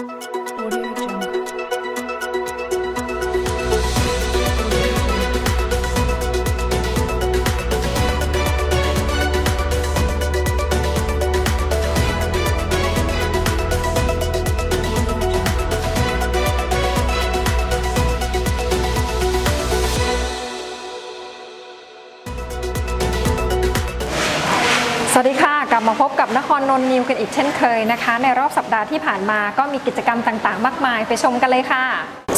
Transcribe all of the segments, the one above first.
Thank you สวัสดีค่ะ กลับมาพบกับนครนนท์นิวกันอีกเช่นเคยนะคะ ในรอบสัปดาห์ที่ผ่านมาก็มีกิจกรรมต่างๆ มากมายไปชมกันเลยค่ะ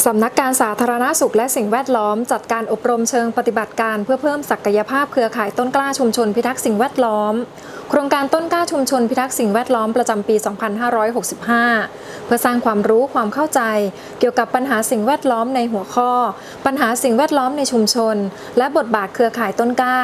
สำนักการสาธารณสุขและสิ่งแวดล้อม จัดการอบรมเชิงปฏิบัติการเพื่อเพิ่มศักยภาพเครือข่ายต้นกล้าชุมชนพิทักษ์สิ่งแวดล้อม ครงการต้นกล้าชุมชนพิทักษ์สิ่งแวดล้อมประจำปี 2565 เพื่อสร้างความรู้ความเข้าใจ เกี่ยวกับปัญหาสิ่งแวดล้อมในหัวข้อ ปัญหาสิ่งแวดล้อมในชุมชน และบทบาทเครือข่ายต้นกล้า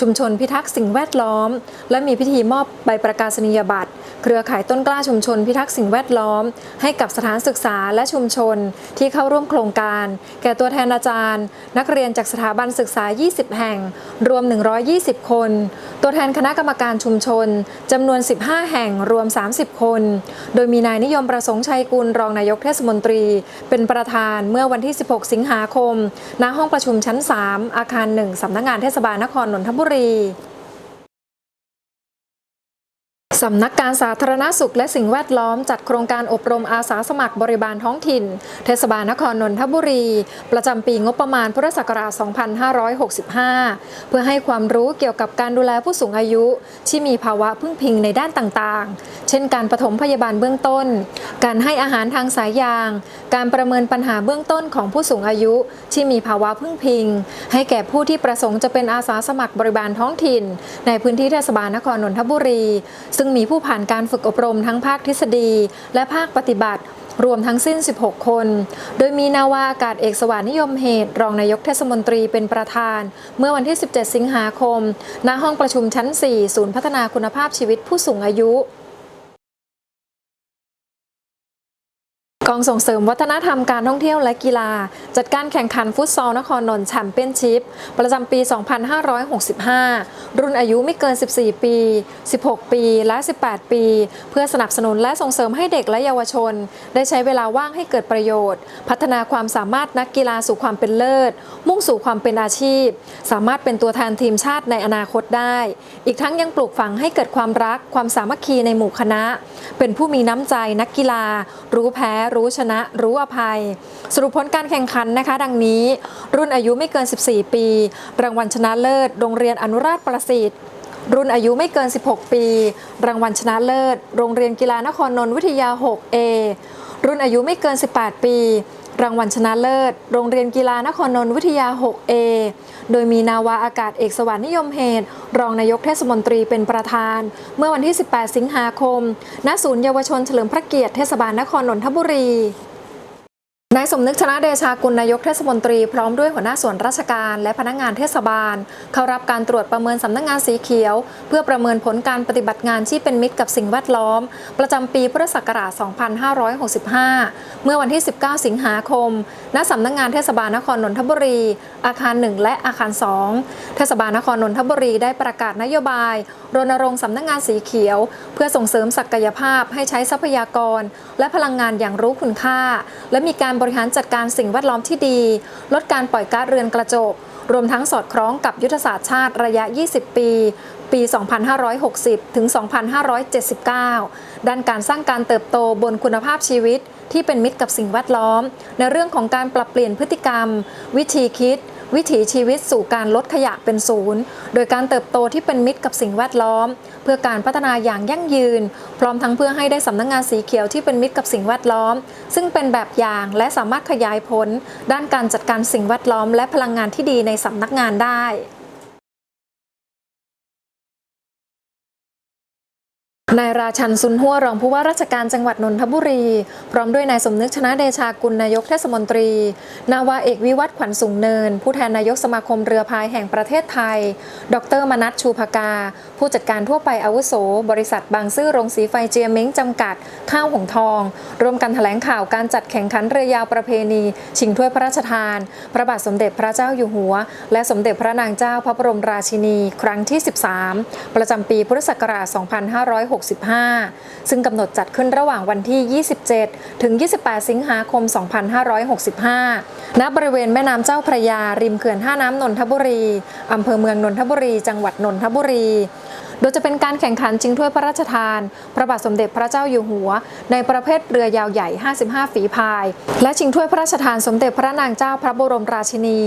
ชุมชนพิทักษ์สิ่งแวดล้อม และมีพิธีมอบใบประกาศนียบัตร เครือข่ายต้นกล้าชุมชนพิทักษ์สิ่งแวดล้อม ให้กับสถานศึกษาและชุมชน ที่เข้าร่วมโครงการ แก่ตัวแทนอาจารย์ นักเรียนจากสถาบันศึกษา 20 แห่ง รวม 120 คน ตัวแทนคณะกรรมการชุมชนจำนวน 15 แห่งรวม 30 คน โดยมีนายนิยมประสงค์ชัยกุลรองนายกเทศมนตรี เป็นประธานเมื่อวันที่ 16 สิงหาคม ณ ห้องประชุมชั้น 3 อาคาร 1 สำนักงานเทศบาลนครนนทบุรี สำนักการสาธารณสุขและสิ่งแวดล้อมจัดโครงการอบรมอาสาสมัครบริบาลท้องถิ่น เทศบาลนครนนทบุรี ประจำปีงบประมาณพุทธศักราช 2565 เพื่อให้ความรู้เกี่ยวกับการดูแลผู้สูงอายุ ที่มีภาวะพึ่งพิงในด้านต่างๆ เช่นการปฐมพยาบาลเบื้องต้น การให้อาหารทางสายยาง การประเมินปัญหาเบื้องต้นของผู้สูงอายุที่มีภาวะพึ่งพิง ให้แก่ผู้ที่ประสงค์จะเป็นอาสาสมัครบริบาลท้องถิ่น ในพื้นที่เทศบาลนครนนทบุรี ซึ่งมีผู้ผ่านการฝึกอบรมทั้งภาคทฤษฎี และภาคปฏิบัติรวมทั้งสิ้น 16 คน โดยมีนาวาอากาศเอกสวานิยมเหตุ รองนายกเทศมนตรีเป็นประธาน เมื่อวันที่ 17 สิงหาคม ณ ห้องประชุมชั้น 4 ศูนย์พัฒนาคุณภาพชีวิตผู้สูงอายุ กองส่งเสริมวัฒนธรรมการท่องเที่ยวและกีฬา จัดการแข่งขันฟุตซอลนครนนท์แชมเปี้ยนชิพประจำปี 2565 รุ่นอายุไม่เกิน 14 ปี 16 ปี และ 18 ปี เพื่อสนับสนุนและส่งเสริมให้เด็กและเยาวชน ได้ใช้เวลาว่างให้เกิดประโยชน์ พัฒนาความสามารถนักกีฬาสู่ความเป็นเลิศ มุ่งสู่ความเป็นอาชีพ สามารถเป็นตัวแทนทีมชาติในอนาคตได้ อีกทั้งยังปลูกฝังให้เกิดความรัก ความสามัคคีในหมู่คณะ เป็นผู้มีน้ำใจนักกีฬา รู้แพ้รู้ชนะรู้อภัย สรุปผลการแข่งขันนะคะ ดังนี้ รุ่นอายุไม่เกิน 14 ปี รางวัลชนะเลิศ โรงเรียนอนุราชประสิทธิ์รุ่นอายุไม่เกิน 16 ปี รางวัลชนะเลิศ โรงเรียนกีฬานครนนทวิทยา 6A รุ่นอายุไม่เกิน 18 ปี รางวัลชนะเลิศ โรงเรียนกีฬานครนนทวิทยา 6A โดยมีนาวาอากาศเอกสวรรค์นิยมเหตุ รองนายกเทศมนตรีเป็นประธาน เมื่อวันที่ 18 สิงหาคม ณ ศูนย์เยาวชนเฉลิมพระเกียรติเทศบาลนครนนทบุรี นายสมนึกชนะเดชากุลนายกเทศมนตรีพร้อมด้วยหัวหน้าส่วนราชการและพนักงานเทศบาล เข้ารับการตรวจประเมินสำนักงานสีเขียว เพื่อประเมินผลการปฏิบัติงานที่เป็นมิตรกับสิ่งแวดล้อม ประจำปีพุทธศักราช 2565 เมื่อวันที่ 19 สิงหาคม ณสำนักงานเทศบาลนครนนทบุรี อาคาร 1 และอาคาร 2 เทศบาลนครนนทบุรีได้ประกาศนโยบาย รณรงค์สำนักงานสีเขียว เพื่อส่งเสริมศักยภาพให้ใช้ทรัพยากร และพลังงานอย่างรู้คุณค่า และมีการบริหารจัดการสิ่งแวดล้อมที่ดี ลดการปล่อยก๊าซเรือนกระจก รวมทั้งสอดคล้องกับยุทธศาสตร์ชาติระยะ 20 ปี ปี 2560 ถึง 2579 ด้านการสร้างการเติบโตบนคุณภาพชีวิตที่เป็นมิตรกับสิ่งแวดล้อม ในเรื่องของการปรับเปลี่ยนพฤติกรรม วิธีคิด วิถีชีวิตสู่การลดขยะเป็นศูนย์ โดยการเติบโตที่เป็นมิตรกับสิ่งแวดล้อม เพื่อการพัฒนาอย่างยั่งยืน พร้อมทั้งเพื่อให้ได้สำนักงงานสีเขียวที่เป็นมิตรกับสิ่งแวดล้อม ซึ่งเป็นแบบอย่างและสามารถขยายผล ด้านการจัดการสิ่งแวดล้อม และพลังงานที่ดีในสำนักงานได้ นายราชันซุนหัวรองผู้ว่าราชการจังหวัดนนทบุรี พร้อมด้วยนายสมนึกชนะเดชากุลนายกเทศมนตรี นาวาเอกวิวัฒขวัญสูงเนิน ผู้แทนนายกสมาคมเรือพายแห่งประเทศไทย ดรมนัทชูภกา ผู้จัดการทั่วไปอาวุโส บริษัทบางซื่อโรงสีไฟเจียเม้งจำกัด ข้าวหงทอง ร่วมกันแถลงข่าวการจัดแข่งขันเรือยาวประเพณี ชิงถ้วยพระราชทาน พระบาทสมเด็จพระเจ้าอยู่หัว และสมเด็จพระนางเจ้าพระบรมราชินี ครั้งที่ 13 ประจำปีพุทธศักราช 2565 2565 ซึ่งกำหนดจัดขึ้นระหว่างวันที่ 27 ถึง 28 สิงหาคม 2565 ณ บริเวณแม่น้ำเจ้าพระยา ริมเขื่อนท่าน้ำนนทบุรี อำเภอเมืองนนทบุรี จังหวัดนนทบุรี โดยจะเป็นการแข่งขันชิงถ้วยพระราชทาน พระบาทสมเด็จพระเจ้าอยู่หัว ในประเภทเรือยาวใหญ่ 55 ฝีพาย และชิงถ้วยพระราชทานสมเด็จพระนางเจ้าพระบรมราชินี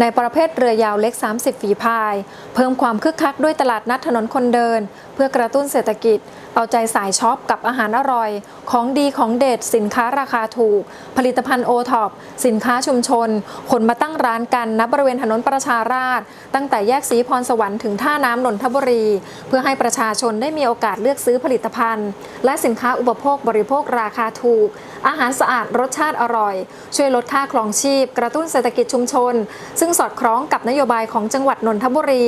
ในประเภทเรือยาวเล็ก 30 ฝีพาย เพิ่มความคึกคักด้วยตลาดนัดถนนคนเดินเพื่อกระตุ้นเศรษฐกิจ เอาใจสายช็อปกับอาหารอร่อย ของดีของเด็ด สินค้าราคาถูก ผลิตภัณฑ์โอท็อปสินค้าชุมชน คนมาตั้งร้านกันณบริเวณถนนประชาราษฎร์ตั้งแต่แยกสีพรสวรรค์ถึงท่าน้ำนนทบุรี เพื่อให้ประชาชนได้มีโอกาสเลือกซื้อผลิตภัณฑ์ และสินค้าอุปโภคบริโภคราคาถูก อาหารสะอาดรสชาติอร่อย ช่วยลดค่าครองชีพ กระตุ้นเศรษฐกิจชุมชน ซึ่งสอดคล้องกับนโยบายของจังหวัดนนทบุรี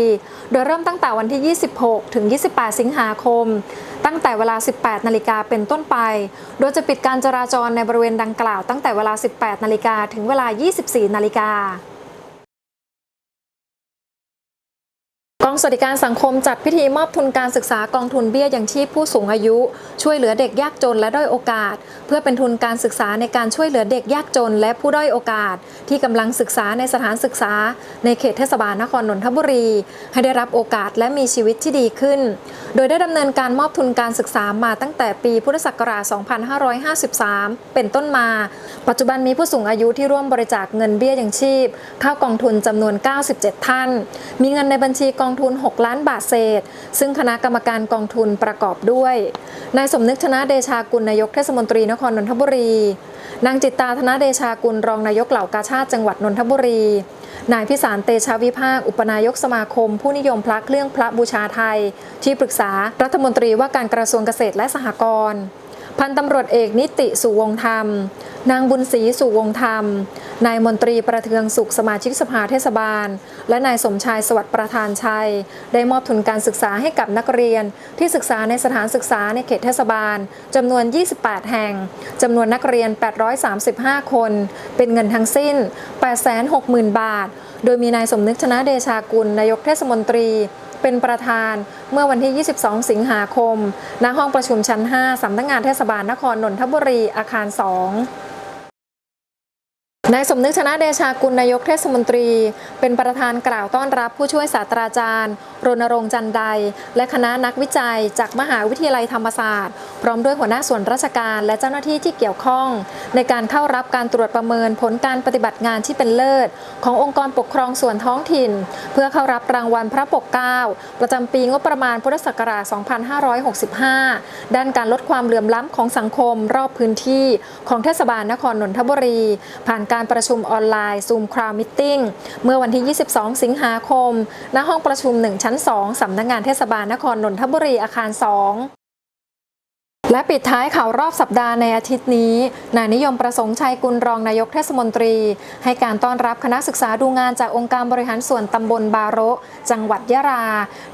โดยเริ่มตั้งแต่วันที่ 26 ถึง 28สิงหาคม ตั้งแต่เวลา 18 นาฬิกาเป็นต้นไป โดยจะปิดการจราจรในบริเวณดังกล่าวตั้งแต่เวลา 18 นาฬิกาถึงเวลา 24 นาฬิกากองสวัสดิการสังคมจัดพิธีมอบทุนการศึกษากองทุนเบี้ยยังชีพผู้สูงอายุ ช่วยเหลือเด็กยากจนและด้อยโอกาส เพื่อเป็นทุนการศึกษาในการช่วยเหลือเด็กยากจนและผู้ด้อยโอกาส ที่กำลังศึกษาในสถานศึกษา ในเขตเทศบาลนครนนทบุรี ให้ได้รับโอกาสและมีชีวิตที่ดีขึ้น โดยได้ดำเนินการมอบทุนการศึกษามาตั้งแต่ปีพุทธศักราช 2553 เป็นต้นมา ปัจจุบันมีผู้สูงอายุที่ร่วมบริจาคเงินเบี้ยยังชีพ เข้ากองทุนจำนวน 97 ท่าน มีเงินในบัญชีกองทุน 6 ล้านบาทเศษ ซึ่งคณะกรรมการกองทุนประกอบด้วย นายสมนึกชนะเดชากุลนายกเทศมนตรีนครนนทบุรี นางจิตตาธนเดชากุลรองนายกเหล่ากาชาติจังหวัดนนทบุรี นายพิสารเตชาวิภาค อุปนายกสมาคม ผู้นิยมพระเครื่องพระบูชาไทย ที่ปรึกษารัฐมนตรีว่าการกระทรวงเกษตรและสหกรณ์ พันตำรวจเอกนิติสุวงธรรม นางบุญศรีสุวงธรรม นายมนตรีประเทืองสุขสมาชิกสภาเทศบาล และนายสมชายสวัสดิ์ประธานชัย ได้มอบทุนการศึกษาให้กับนักเรียน ที่ศึกษาในสถานศึกษาในเขตเทศบาลจำนวน 28 แห่งจำนวนนักเรียน 835 คน เป็นเงินทั้งสิ้น 860,000 บาท โดยมีนายสมนึกชนะเดชากุลนายกเทศมนตรี เป็นประธานเมื่อวันที่ 22 สิงหาคม ณ ห้องประชุมชั้น 5 สำนักงานเทศบาลนครนนทบุรีอาคาร 2 นายสมนึกชนะเดชากุลนายกเทศมนตรี เป็นประธานกล่าวต้อนรับผู้ช่วยศาสตราจารย์ รณรงค์จันไดและคณะนักวิจัย จากมหาวิทยาลัยธรรมศาสตร์ พร้อมด้วยหัวหน้าส่วนราชการและเจ้าหน้าที่ที่เกี่ยวข้อง ในการเข้ารับการตรวจประเมินผลการปฏิบัติงานที่เป็นเลิศ ขององค์กรปกครองส่วนท้องถิ่น เพื่อเข้ารับรางวัลพระปกเกล้าประจำปีงบประมาณพุทธศักราช 2565 ด้านการลดความเหลื่อมล้ำของสังคมรอบพื้นที่ของเทศบาลนครนนทบุรี ผ่านการการประชุมออนไลน์ซูมคราวมิทติ้งเมื่อวันที่ 22 สิงหาคม ณ ห้องประชุม 1 ชั้น 2 สำนักงานเทศบาลนครนนทบุรีอาคาร 2และปิดท้ายข่าวรอบสัปดาห์ในอาทิตย์นี้ นายนิยมประสงค์ชัยกุลรองนายกเทศมนตรี ให้การต้อนรับคณะศึกษาดูงานจากองค์การบริหารส่วนตำบลบาโรจังหวัดยะรา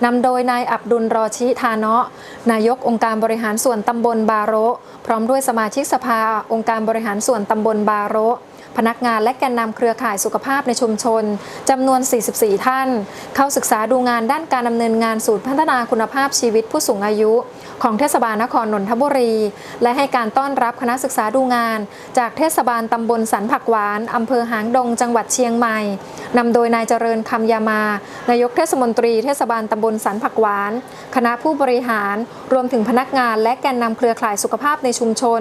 นำโดยนายอับดุลรอชิทานะนายกองค์การบริหารส่วนตำบลบาโรพร้อมด้วยสมาชิกสภาองค์การบริหารส่วนตำบลบาโร พนักงานและแกนนำเครือข่ายสุขภาพในชุมชนจำนวน 44 ท่าน เข้าศึกษาดูงานด้านการดำเนินงานสูตรพัฒนาคุณภาพชีวิตผู้สูงอายุ ของเทศบาลนครนนทบุรี และให้การต้อนรับคณะศึกษาดูงาน จากเทศบาลตำบลสันผักหวานอำเภอหางดงจังหวัดเชียงใหม่นำโดยนายเจริญคำยามานายกเทศมนตรีเทศบาลตำบลสันผักหวาน คณะผู้บริหาร รวมถึงพนักงานและแกนนำเครือข่ายสุขภาพในชุมชน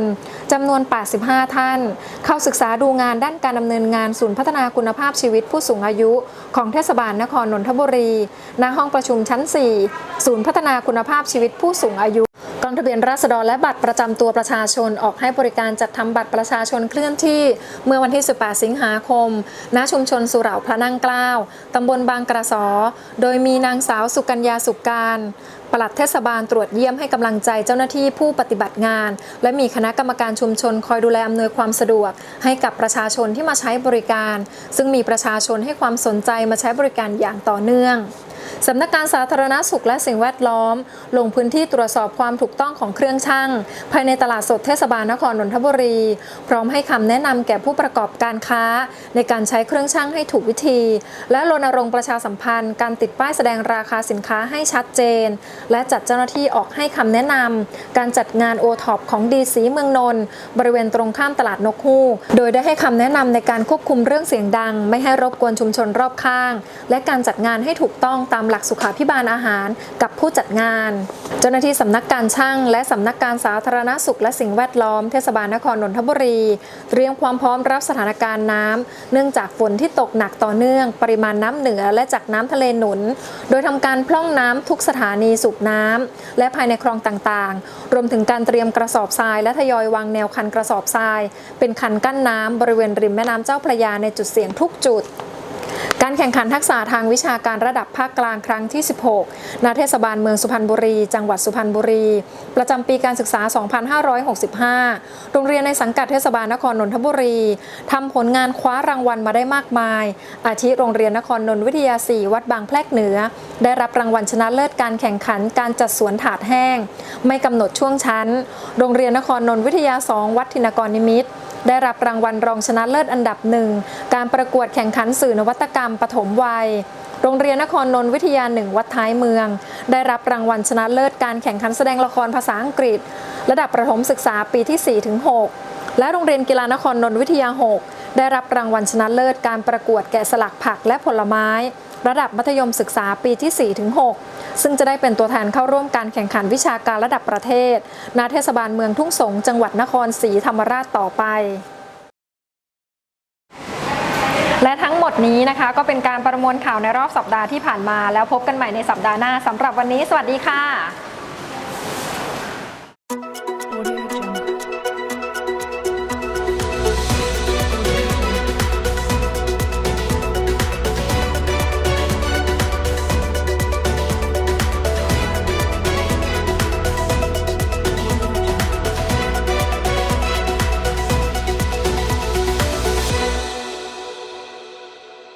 จำนวน 85 ท่าน เข้าศึกษาดูงานด้านการดำเนินงานศูนย์พัฒนาคุณภาพชีวิตผู้สูงอายุของเทศบาลนครนนทบุรี ณ ห้องประชุมชั้น 4 ศูนย์พัฒนาคุณภาพชีวิตผู้สูงอายุ กองทะเบียนราษฎรและบัตรประจำตัวประชาชนออกให้บริการจัดทำบัตรประชาชนเคลื่อนที่ เมื่อวันที่ 18 สิงหาคม ณ ชุมชนสุเหร่าพระนั่งเกล้าตำบลบางกระสอ โดยมีนางสาวสุกัญญาสุกการ ปลัดเทศบาลตรวจเยี่ยมให้กำลังใจเจ้าหน้าที่ผู้ปฏิบัติงาน และมีคณะกรรมการชุมชนคอยดูแลอำนวยความสะดวก ให้กับประชาชนที่มาใช้บริการ ซึ่งมีประชาชนให้ความสนใจมาใช้บริการอย่างต่อเนื่อง สำนักงานสาธารณสุขและสิ่งแวดล้อม ลงพื้นที่ตรวจสอบความถูกต้องของเครื่องชั่งภายในตลาดสดเทศบาลนครนนทบุรี พร้อมให้คำแนะนำแก่ผู้ประกอบการค้า ในการใช้เครื่องชั่งให้ถูกวิธี และรณรงค์ประชาสัมพันธ์ การติดป้ายแสดงราคาสินค้าให้ชัดเจน และจัดเจ้าหน้าที่ออกให้คำแนะนำการจัดงานโอท็อปของดีสีเมืองนนท์บริเวณตรงข้ามตลาดนกฮูก โดยได้ให้คำแนะนำในการควบคุมเรื่องเสียงดัง ไม่ให้รบกวนชุมชนรอบข้าง และการจัดงานให้ถูกต้องตามหลักสุขาพิบาลอาหารกับผู้จัดงาน เจ้าหน้าที่สำนักการช่าง และสำนักการสาธารณสุขและสิ่งแวดล้อมเทศบาลนครนนทบุรี เตรียมความพร้อมรับสถานการณ์น้ำเนื่องจากฝนที่ตกหนักต่อเนื่อง ปริมาณน้ำเหนือและจากน้ำทะเลหนุน โดยทำการพร่องน้ำทุกสถานีสูบน้ำและภายในคลองต่างๆ รวมถึงการเตรียมกระสอบทราย และทยอยวางแนวคันกระสอบทราย เป็นคันกั้นน้ำบริเวณริมแม่น้ำเจ้าพระยาในจุดเสี่ยงทุกจุด การแข่งขันทักษะทางวิชาการระดับภาคกลางครั้งที่ 16 ณ เทศบาลเมืองสุพรรณบุรี จังหวัดสุพรรณบุรี ประจำปีการศึกษา 2565 โรงเรียนในสังกัดเทศบาลนครนนทบุรี ทำผลงานคว้ารางวัลมาได้มากมาย อาทิโรงเรียนนครนนทวิทยา 4 วัดบางแพรกเหนือ ได้รับรางวัลชนะเลิศการแข่งขันการจัดสวนถาดแห้ง ไม่กำหนดช่วงชั้น โรงเรียนนครนนทวิทยา 2 วัดธินกรนิมิตร ได้รับรางวัลรองชนะเลิศอันดับหนึ่ง การประกวดแข่งขันสื่อนวัตกรรมปฐมวัย โรงเรียนนครนนท์วิทยาหนึ่งวัดท้ายเมือง ได้รับรางวัลชนะเลิศการแข่งขันแสดงละครภาษาอังกฤษ ระดับประถมศึกษาปีที่4ถึง6และโรงเรียนกีฬานครนนท์วิทยา 6 ได้รับรางวัลชนะเลิศการประกวดแกะสลักผักและผลไม้ ระดับมัธยมศึกษาปีที่4ถึง6 ซึ่งจะได้เป็นตัวแทนเข้าร่วมการแข่งขันวิชาการระดับประเทศณเทศบาลเมืองทุ่งสงจังหวัดนครศรีธรรมราชต่อไปและทั้งหมดนี้นะคะก็เป็นการประมวลข่าวในรอบสัปดาห์ที่ผ่านมา แล้วพบกันใหม่ในสัปดาห์หน้าสำหรับวันนี้ สวัสดีค่ะ